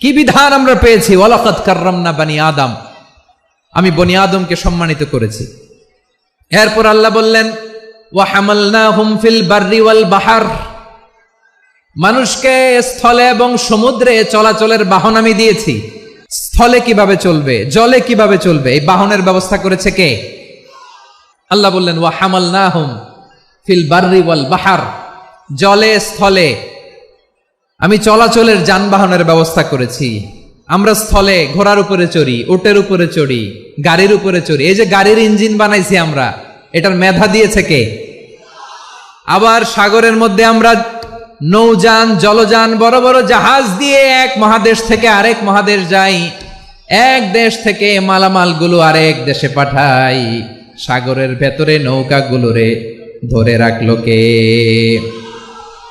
কি বিধান আমরা পেয়েছি? ওয়ালাকাদ কাররামনা বানি আদম। আমি বনি আদমকে সম্মানিত করেছি। এরপর আল্লাহ বললেন ফিল বাররি বাহার। মানুষকে স্থলে এবং সমুদ্রে চলাচলের বাহন আমি দিয়েছি। স্থলে কীভাবে চলবে? জলে কীভাবে চলবে? এই বাহনের ব্যবস্থা করেছে কে? আল্লাহ বললেন, ওয়া হামালনাহুম ফিল বাররি ওয়াল বাহার। জলে, স্থলে আমি চলাচলের যানবাহনের ব্যবস্থা করেছি। আমরা স্থলে ঘোড়ার উপরে চড়ি, উটের উপরে চড়ি, গাড়ির উপরে চড়ি। এই যে গাড়ির ইঞ্জিন বানাইছি আমরা, এটার মেধা দিয়েছে কে? আবার সাগরের মধ্যে আমরা নৌযান, জলযান, বড় বড় জাহাজ দিয়ে এক মহাদেশ থেকে আরেক মহাদেশ যাই। এক দেশ থেকে মালামালগুলো আরেক দেশে পাঠাই। সাগরের ভেতরে নৌকাগুলোরে ধরে রাখল কে?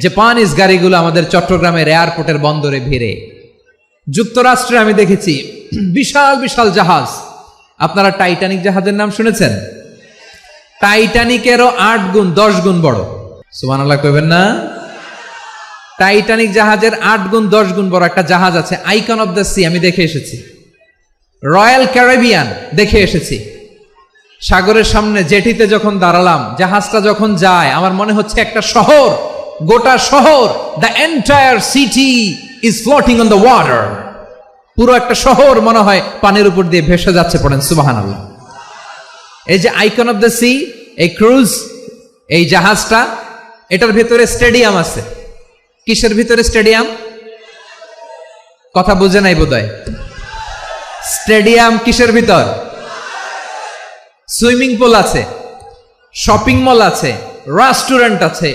জাপানিজ গাড়িগুলো আমাদের চট্টগ্রামের এয়ারপোর্টের বন্দরে ভিড়ে। যুক্তরাষ্ট্রে আমি দেখেছি বিশাল বিশাল জাহাজ। আপনারা টাইটানিক জাহাজের নাম শুনেছেন? টাইটানিকেরও আট গুণ, দশ গুণ বড়। সুমান আল্লাহ কইবেন না? টাইটানিক জাহাজের আট গুণ, দশ গুণ বড় একটা জাহাজ আছে, আইকন অফ দ্য সি, আমি দেখে এসেছি। রয়্যাল ক্যারেবিয়ান, দেখে এসেছি। সাগরের সামনে জেটিতে যখন দাঁড়ালাম, জাহাজটা যখন যায়, আমার মনে হচ্ছে একটা শহর। গোটা শহর the entire city is floating on the water পুরো একটা শহর মনে হয় পানির উপর দিয়ে ভেসে যাচ্ছে পড়েন সুবাহান আল্লাহ এই যে আইকন অফ দ্য সি এই ক্রুজ এই জাহাজটা, এটার ভিতরে স্টেডিয়াম আছে। কিসের ভিতরে স্টেডিয়াম কথা বুঝে নাই বোধহয়। স্টেডিয়াম কিসের ভিতর? সুইমিং পুল আছে শপিং মল আছে রেস্টুরেন্ট আছে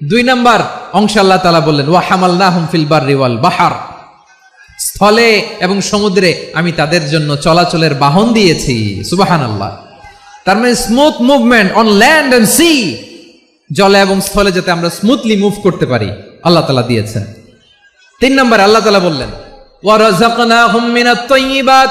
দুই নাম্বার, অংশ আল্লাহ তালা বললেন ওয়া হামাল্লাহুম ফিল বাররি ওয়াল বাহার। স্থলে এবং সমুদ্রে আমি তাদের জন্য চলাচলের বাহন দিয়েছি সুবাহান আল্লাহ তার মানে smooth movement on land and sea জলে এবং স্থলে যাতে আমরা স্মুথলি মুভ করতে পারি, আল্লাহ তালা দিয়েছেন। তিন নম্বর, আল্লাহ তালা বললেন ওয়ারাযাকনাহুম মিনাত তাইয়্যিবাত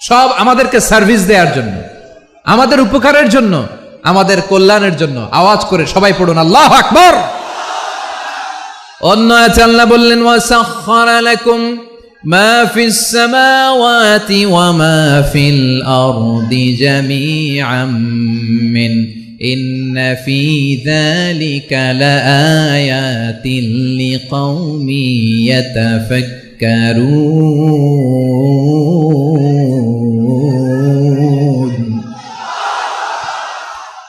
সব আমাদেরকে সার্ভিস দেওয়ার জন্য আমাদের উপকারের জন্য আমাদের কল্যাণের জন্য আওয়াজ করে সবাই পড়ুন আল্লাহ আকবর অন্য আছে আল্লাহ বললেন ওয়াসাখখারা লাকুম মা ফিস সামাওয়াতি ওয়া মা ফিল আরদি জামিআম মিন إن في ذلك لآيات لقوم يتفكرون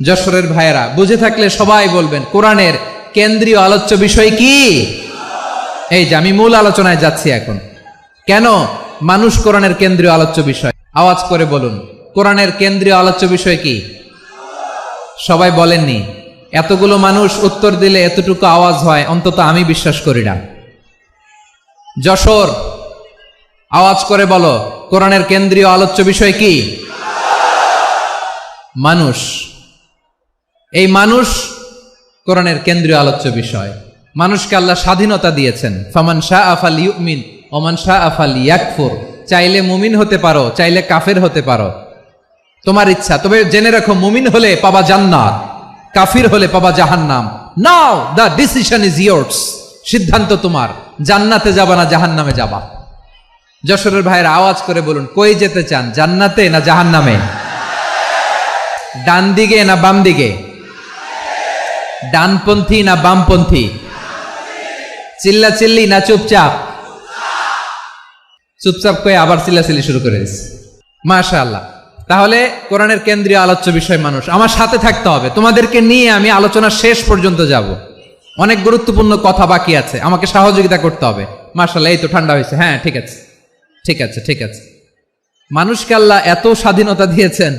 যশোরের ভাইয়েরা, বুঝে থাকলে সবাই বলবেন, কোরআনের কেন্দ্রীয় আলোচ্য বিষয় কি? এই যে আমি মূল আলোচনায় যাচ্ছি এখন। কেন মানুষ কোরআনের কেন্দ্রীয় আলোচ্য বিষয়? আওয়াজ করে বলুন, কোরআনের কেন্দ্রীয় আলোচ্য বিষয় কি? সবাই বলেননি, এতগুলো মানুষ উত্তর দিলে এতটুকু আওয়াজ হয়, অন্তত আমি বিশ্বাস করি না। যশোর, আওয়াজ করে বলো, কোরআনের কেন্দ্রীয় আলোচ্য বিষয় কি? মানুষ। এই মানুষ কোরআনের কেন্দ্রীয় আলোচ্য বিষয়। মানুষকে আল্লাহ স্বাধীনতা দিয়েছেন। ফামান শাহ আফাল ইউমিন ওমান শাহ আফাল ইয়াকফুর চাইলে মুমিন হতে পারো, চাইলে কাফের হতে পারো। তোমার ইচ্ছা, তবে জেনে রাখো, মুমিন হলে পাবা জান্নাত, কাফির হলে পাবা জাহান্নাম। Now the decision is yours সিদ্ধান্ত তোমার, জান্নাতে যাবা না জাহান্নামে যাবা। যশোরের ভাইয়ের আওয়াজ করে বলুন, কই যেতে চান, জান্নাতে না জাহান্নামে? ডান দিকে না বাম দিকে? ডানপন্থী না বামপন্থী? চিল্লা চিল্লি না চুপচাপ? চুপচাপ করে আবার চিল্লাচিল্লি শুরু করে দিচ্ছে মাশা আল্লাহ তাহলে কোরআনের কেন্দ্রীয় আলোচ্য বিষয় মানুষ, আমার সাথে থাকতে হবে। তোমাদেরকে নিয়ে আমি আলোচনা শেষ পর্যন্ত যাব। অনেক গুরুত্বপূর্ণ কথা বাকি আছে, আমাকে সহযোগিতা করতে হবে। মাশাল্লাহ এই তো ঠান্ডা হয়েছে। হ্যাঁ ঠিক আছে। ঠিক আছে ঠিক আছে। মানুষকে আল্লাহ এত স্বাধীনতা দিয়েছেন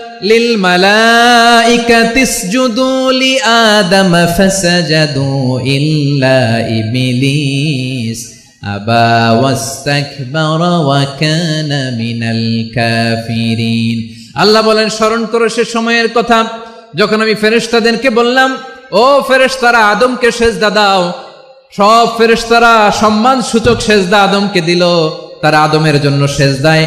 لِلْمَلَائِكَةِ اسْجُدُوا لِآدَمَ فَسَجَدُوا إِلَّا إِبْلِيسَ أَبَى وَاسْتَكْبَرَ وَكَانَ مِنَ الْكَافِرِينَ আল্লাহ বলেন স্মরণ করো সে সময়ের কথা যখন আমি ফেরেশতাদেরকে বললাম ও ফেরেশতারা আদমকে সেজদা দাও সব ফেরেশতারা সম্মান সূচক সেজদা আদমকে দিল তারা আদমের জন্য সেজদায়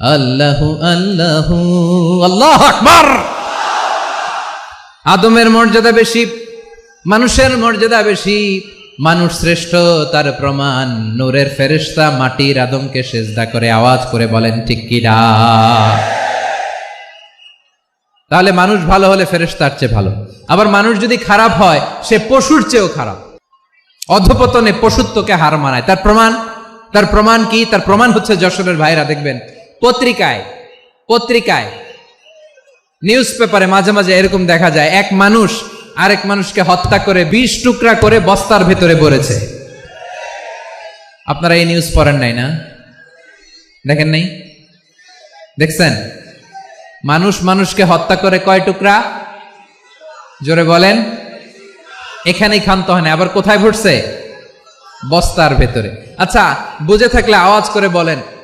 আল্লাহু আল্লাহু, আল্লাহ আকবার। আদমের মর্যাদা বেশি, মানুষের মর্যাদা বেশি, মানুষ শ্রেষ্ঠ, তার প্রমাণ। নূরের ফেরেশতা মাটির আদমকে সেজদা করে আওয়াজ করে বলেন, ঠিক তাহলে মানুষ ভালো হলে ফেরেশতার চেয়ে ভালো। আবার মানুষ যদি খারাপ হয়, সে পশুর চেয়েও খারাপ। অধপতনে পশুত্বকে হার মানায়। তার প্রমাণ? তার প্রমাণ কি? তার প্রমাণ হচ্ছে যশোরের ভাইরা দেখবেন পত্রিকায় পত্রিকায় নিউজ পেপারে মাঝে মাঝে এরকম দেখা যায়, এক মানুষ আরেক মানুষকে হত্যা করে বিশ টুকরা করে বস্তার ভেতরে ভরেছে। আপনারা এই নিউজ পড়েন নাই না? দেখেন নাই? দেখছেন? মানুষ মানুষকে হত্যা করে কয় টুকরা? জোরে বলেন। এখানেই ক্ষান্ত হয় না আবার কোথায় ভরছে? বস্তার ভেতরে। আচ্ছা বুঝে থাকলে আওয়াজ করে বলেন।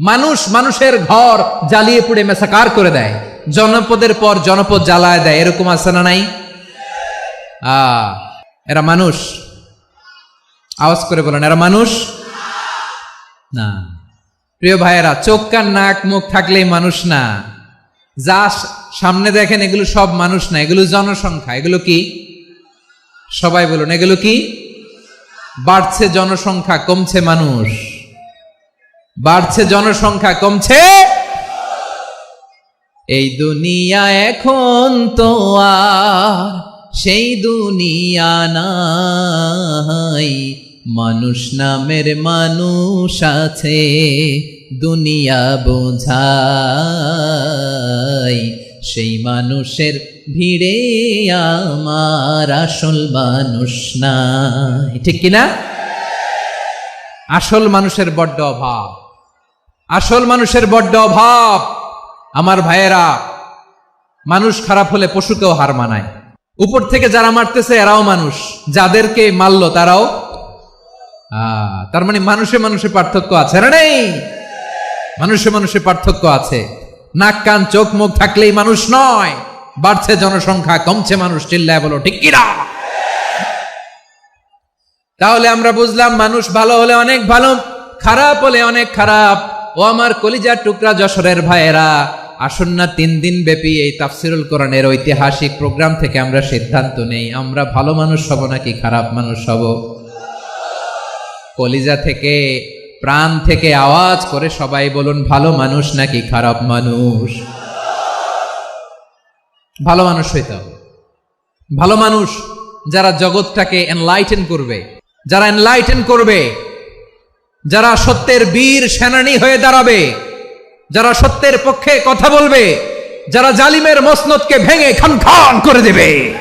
মানুষ মানুষের ঘর জ্বালিয়ে পুড়ে মেসাকার করে দেয়। জনপদের পর জনপদ জ্বালায় দেয়, এরকম আছে না নাই? এরা মানুষ। আওয়াজ করে বলেন, এরা মানুষ? না। প্রিয় ভাইয়েরা, চোখ কান নাক মুখ থাকলেই মানুষ না। যা সামনে দেখেন, এগুলো সব মানুষ না। এগুলো জনসংখ্যা। এগুলো কি? সবাই বলুন, এগুলো কি? বাড়ছে জনসংখ্যা, কমছে মানুষ। বাড়ছে জনসংখ্যা, কমছে। এই দুনিয়া এখন তো আর সেই দুনিয়া নাই। মানুষ নামের মানুষ আছে, দুনিয়া বোঝাই। সেই মানুষের ভিড়ে আমার আসল মানুষ নাই। ঠিক কিনা? আসল মানুষের বড্ড অভাব। আসল মানুষের বড্ড অভাব। আমার ভাইয়েরা, মানুষ খারাপ হলে পশুকেও হার মানায়। উপর থেকে যারা মারতেছে, এরাও মানুষ। যাদেরকে মারলো তারাও তার মানে মানুষে মানুষে পার্থক্য আছে না নেই? মানুষে মানুষে পার্থক্য আছে। নাক, কান, চোখ, মুখ থাকলেই মানুষ নয়। বাড়ছে জনসংখ্যা, কমছে মানুষ, চিল্লায় বলো, ঠিক কিনা? তাহলে আমরা বুঝলাম, মানুষ ভালো হলে অনেক ভালো, খারাপ হলে অনেক খারাপ। ও আমার কলিজার টুকরা যশোরের ভাইয়েরা আসন্ন না তিন দিন ব্যাপী এই তাফসিরুল কোরআনের ঐতিহাসিক প্রোগ্রাম থেকে আমরা সিদ্ধান্ত নেই। আমরা ভালো মানুষ হব নাকি খারাপ মানুষ হব? কলিজা থেকে, প্রাণ থেকে আওয়াজ করে সবাই বলুন, ভালো মানুষ নাকি খারাপ মানুষ? ভালো মানুষ হইতে হবে। ভালো মানুষ যারা জগৎটাকে এনলাইটেন করবে, যারা এনলাইটেন করবে যারা সত্যের বীর সেনানী হয়ে দাঁড়াবে, যারা সত্যের পক্ষে কথা বলবে, যারা জালিমের মসনদকে ভেঙে খান খান করে দেবে।